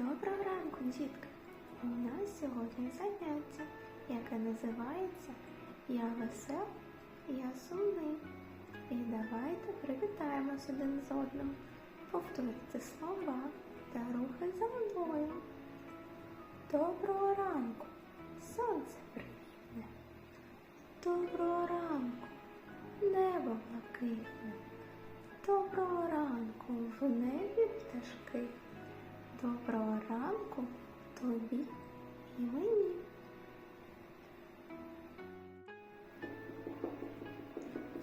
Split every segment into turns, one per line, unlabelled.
Доброго ранку, дітки! У нас сьогодні заняття, яке називається Я весел, я сумний. І давайте привітаємось один з одним. Повторюйте слова та рухи за мною. Доброго ранку, сонце привітне. Доброго ранку, небо блакитне. Доброго ранку, в небі пташки. Доброго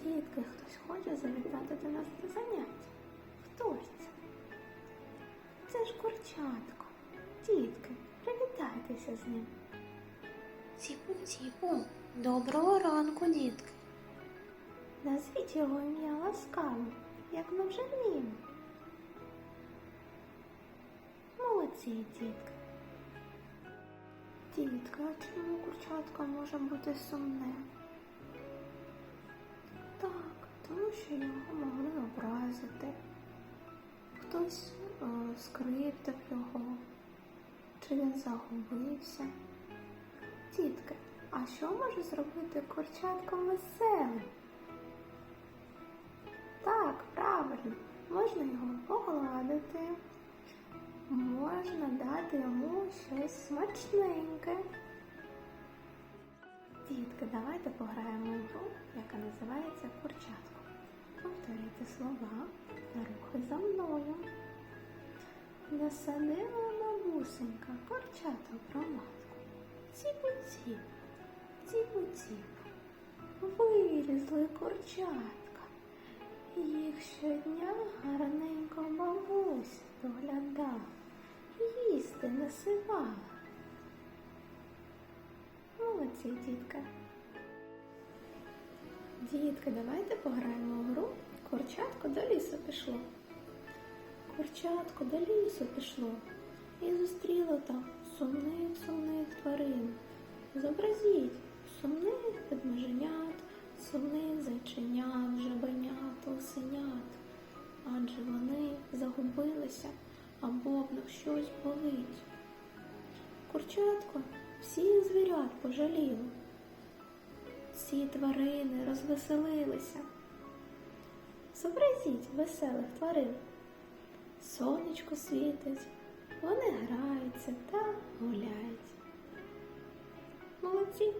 Дітки, хтось хоче завітати до нас на заняття. Хто ж це? Це ж курчатко. Дітки, привітайтеся з ним.
Ціпу, ціпу, доброго ранку, дітки.
Назвіть його ім'я ласкаво, як ми вже вміємо. Молодці, дітки. Дітка, а чому курчатка може бути сумне? Тому що його могли образити. Хтось е, скриптив його, чи він загубився. Дітки, а що може зробити курчатко веселим? Так, правильно, можна його погладити, можна дати йому щось смачненьке. Дітки, давайте пограємо в гру, яка називається курчатко. Повторюйте слова рухи за мною. Насадила бабусенька курчата в громадку. Ціпу-ціп, ціпу-ціп. Вилізли курчатка. Їх щодня гарненько бабуся доглядала, їсти насивала. Молодці, дітка. Дітки, давайте пограємо в гру. Курчатко до лісу пішло. Курчатко до лісу пішло і зустріло там сумних сумних тварин. Зобразіть сумних ведмеженят, сумних зайченят, жабенят, лисенят. Адже вони загубилися або в них щось болить. Курчатко всіх звірят пожаліло. Всі тварини розвеселилися. Зобразіть веселих тварин. Сонечко світить, вони граються та гуляють. Молодці!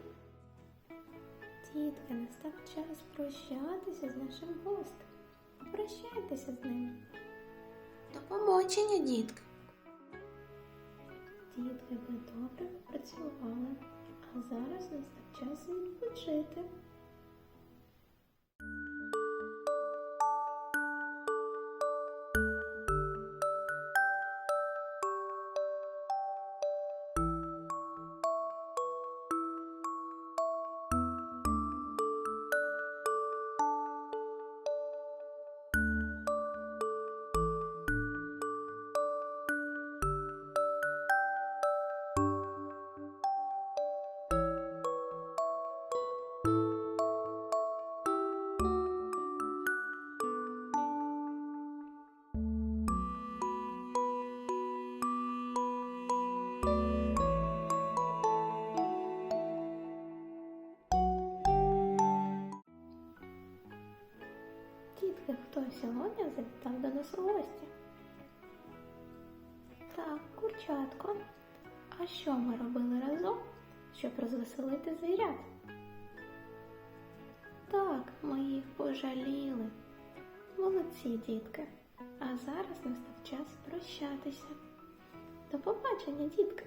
Дітки, настав час прощатися з нашим гостем. Прощайтеся з ним.
До побачення, дітки.
Дітки, ви добре попрацювали, а зараз настав час відпочити. Дітки, хто сьогодні завітав до нас у гості? Так, курчатко. А що ми робили разом, щоб розвеселити звірят? Так, ми їх пожаліли. Молодці, дітки. А зараз настав час прощатися. До побачення, дітки!